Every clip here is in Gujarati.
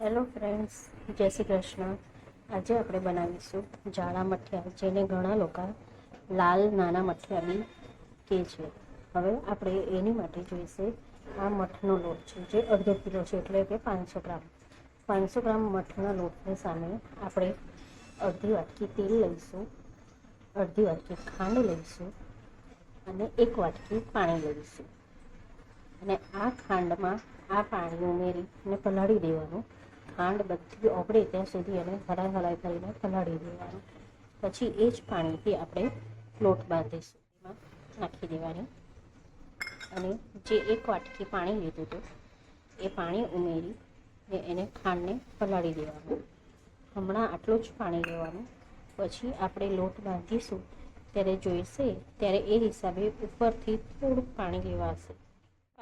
હેલો ફ્રેન્ડ્સ જય શ્રી કૃષ્ણ. આજે આપણે બનાવીશું જાડા મઠિયા જેને ઘણા લોકો લાલ નાના મઠિયા બી કહે છે. હવે આપણે એની માટે જોઈશે આ મઠનો લોટ છે, જે અડધો કિલો છે, એટલે કે પાંચસો ગ્રામ. પાંચસો ગ્રામ મઠના લોટની સામે આપણે અડધી વાટકી તેલ લઈશું, અડધી વાટકી ખાંડ લઈશું અને એક વાટકી પાણી લઈશું. અને આ ખાંડમાં આ પાણી ઉમેરીને પલાળી દેવાનું. ખાંડ બધી ઓગળે ત્યાં સુધી એને હલાઈ હલાઈ કરીને પલાળી દેવાનું. પછી એ જ પાણીથી આપણે લોટ બાંધીશું. એમાં નાખી દેવાની. અને જે એક વાટકી પાણી લીધું હતું, એ પાણી ઉમેરી ને એને ખાંડને પલાળી દેવાનું. હમણાં આટલું જ પાણી લેવાનું. પછી આપણે લોટ બાંધીશું. ત્યારે જોઈશે, ત્યારે એ હિસાબે ઉપરથી થોડુંક પાણી લેવાશે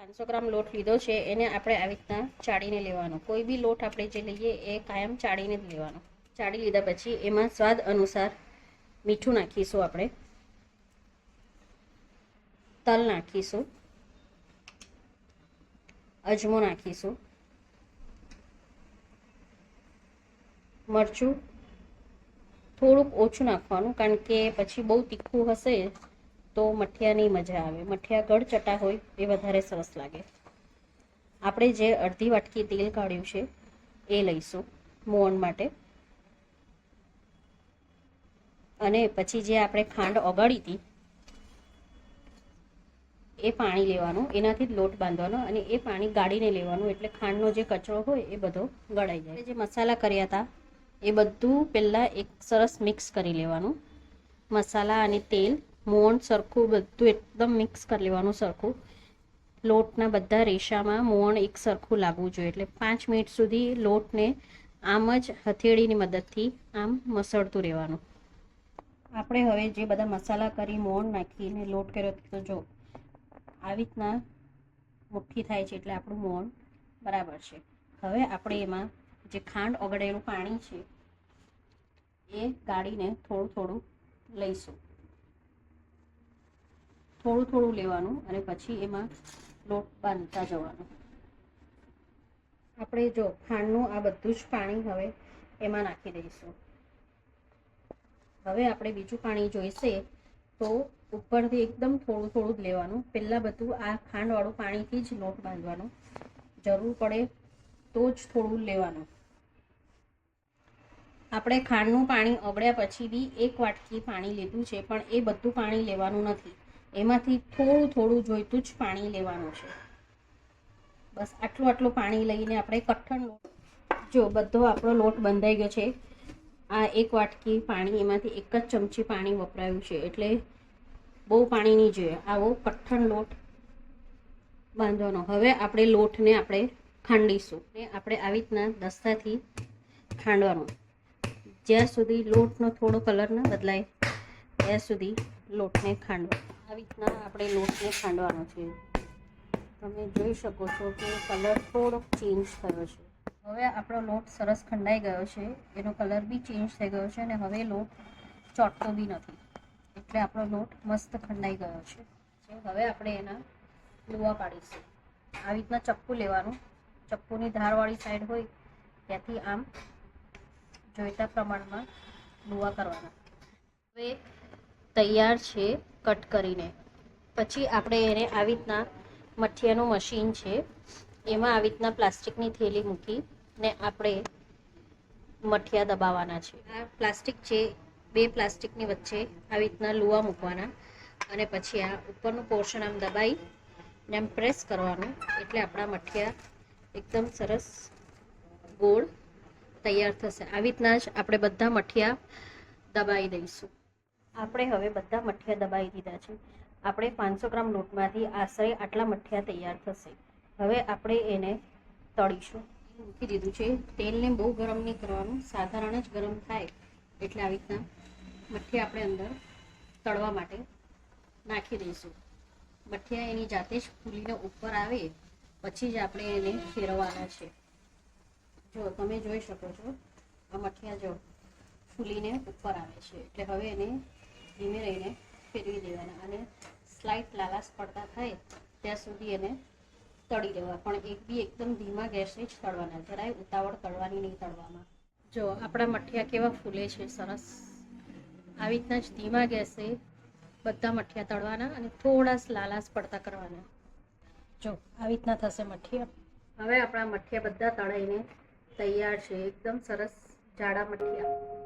પાંચસો ગ્રામ લોટ લીધો છે, એને આપણે આવી રીતના ચાળીને લેવાનો. કોઈ બી લોટ આપણે જે લઈએ, એ કાયમ ચાળીને જ લેવાનો. ચાળી લીધા પછી એમાં સ્વાદ અનુસાર મીઠું નાખીશું આપણે. તલ નાખીશું. અજમો નાખીશું. મરચું થોડુંક ઓછું નાખવાનું, કારણ કે પછી બહુ તીખું હશે તો મઠિયાની મજા આવે. મઠિયા ગળચટા હોય એ વધારે સરસ લાગે. આપણે જે અડધી વાટકી તેલ કાઢ્યું છે, એ લઈશું મોણ માટે. અને પછી જે આપણે ખાંડ ઓગાળી હતી, એ પાણી લેવાનું. એનાથી જ લોટ બાંધવાનો અને એ પાણી ગાળીને લેવાનું. એટલે ખાંડનો જે કચરો હોય એ બધો ગળાઈ જાય. જે મસાલા કર્યા હતા, એ બધું પહેલાં એક સરસ મિક્સ કરી લેવાનું. મસાલા અને તેલ મોણ સરખું બધું એકદમ મિક્સ કરી લેવાનું સરખું. લોટના બધા રેશામાં મોણ એક સરખું લાગવું જોઈએ. એટલે પાંચ મિનિટ સુધી લોટને આમ જ હથેળીની મદદથી આમ મસળતું રહેવાનું. આપણે હવે જે બધા મસાલા કરી મોણ નાખીને લોટ કર્યો તો જો આવી રીતના મુઠ્ઠી થાય છે એટલે આપણું મોણ બરાબર છે. હવે આપણે એમાં જે ખાંડ ઓગળેલું પાણી છે, એ ગાળીને થોડું થોડું લઈશું. થોડું થોડું લેવાનું અને પછી એમાં લોટ બાંધતા જવાનું. આપણે જો ખાંડનું આ બધું જ પાણી હવે એમાં નાખી દઈશું. હવે આપણે બીજું પાણી જોઈશે તો ઉપરથી એકદમ થોડું થોડું જ લેવાનું. પહેલાં બધું આ ખાંડવાળું પાણીથી જ લોટ બાંધવાનો. જરૂર પડે તો જ થોડું લેવાનું. આપણે ખાંડનું પાણી ઓગળ્યા પછી બી એક વાટકી પાણી લીધું છે, પણ એ બધું પાણી લેવાનું નથી. એમાંથી થોડું થોડું જોઈતું જ પાણી લેવાનું છે. બસ આટલું આટલું પાણી લઈને આપણે કઠણ લોટ જો બધો આપણો લોટ બંધાઈ ગયો છે. આ એક વાટકી પાણી એમાંથી એક જ ચમચી પાણી વપરાયું છે. એટલે બહુ પાણી નહીં જોઈએ. આવો કઠણ લોટ બાંધવાનો. હવે આપણે લોટને આપણે ખાંડીશું. ને આપણે આવી રીતના દસ્તાથી ખાંડવાનો. જ્યાં સુધી લોટનો થોડો કલર ન બદલાય, ત્યાં સુધી લોટને ખાંડવાનો. આવી રીતના આપણે લોટને ખાંડવાનો છે. તમે જોઈ શકો છો કે કલર થોડોક ચેન્જ થયો છે. હવે આપણો લોટ સરસ ખંડાઈ ગયો છે. એનો કલર બી ચેન્જ થઈ ગયો છે અને હવે લોટ ચોટતો બી નથી. એટલે આપણો લોટ મસ્ત ખંડાઈ ગયો છે. હવે આપણે એના લુવા પાડીશું. આવી રીતના ચપ્પુ લેવાનું. ચપ્પુની ધારવાળી સાઈડ હોય, ત્યાંથી આમ જોઈતા પ્રમાણમાં લુવા કરવાના. હવે તૈયાર છે કટ કરીને. પછી આપણે એને આવી રીતના મઠિયાનું મશીન છે, એમાં આવી રીતના પ્લાસ્ટિકની થેલી મૂકી ને આપણે મઠિયા દબાવવાના છે. આ પ્લાસ્ટિક છે, બે પ્લાસ્ટિકની વચ્ચે આવી રીતના લુવા મૂકવાના અને પછી આ ઉપરનું પોર્શન આમ દબાઈ ને આમ પ્રેસ કરવાનું એટલે આપણા મઠિયા એકદમ સરસ ગોળ તૈયાર થશે. આવી રીતના જ આપણે બધા મઠિયા દબાઈ દઈશું. આપણે હવે બધા મઠિયા દબાવી દીધા છે. આપણે પાંચસો ગ્રામ લોટમાંથી આશરે આટલા મઠિયા તૈયાર થશે. હવે આપણે એને તળીશું. મૂકી દીધું છે. તેલને બહુ ગરમ નહીં કરવાનું. સાધારણ જ ગરમ થાય એટલે આવી રીતના મઠિયા આપણે અંદર તળવા માટે નાખી દઈશું. મઠિયા એની જાતે જ ફૂલીને ઉપર આવે, પછી જ આપણે એને ફેરવવાના છે. જો તમે જોઈ શકો છો, આ મઠિયા જો ફૂલીને ઉપર આવે છે, એટલે હવે એને ધીમે રહીને ફેરવી દેવાના અને સ્લાઇટ લાલાશ પડતા થાય ત્યાં સુધી એને તળી લેવા. પણ એક બી એકદમ ધીમા ગેસે જ તળવાના, જરાય ઉતાવળ કરવાની નહીં તળવામાં. જો આપણા મઠિયા કેવા ફૂલે છે, સરસ. આવી રીતના જ ધીમા ગેસે બધા મઠિયા તળવાના અને થોડા લાલાશ પડતા કરવાના. જો આવી રીતના થશે મઠિયા. હવે આપણા મઠિયા બધા તળાઈને તૈયાર છે. એકદમ સરસ જાડા મઠિયા.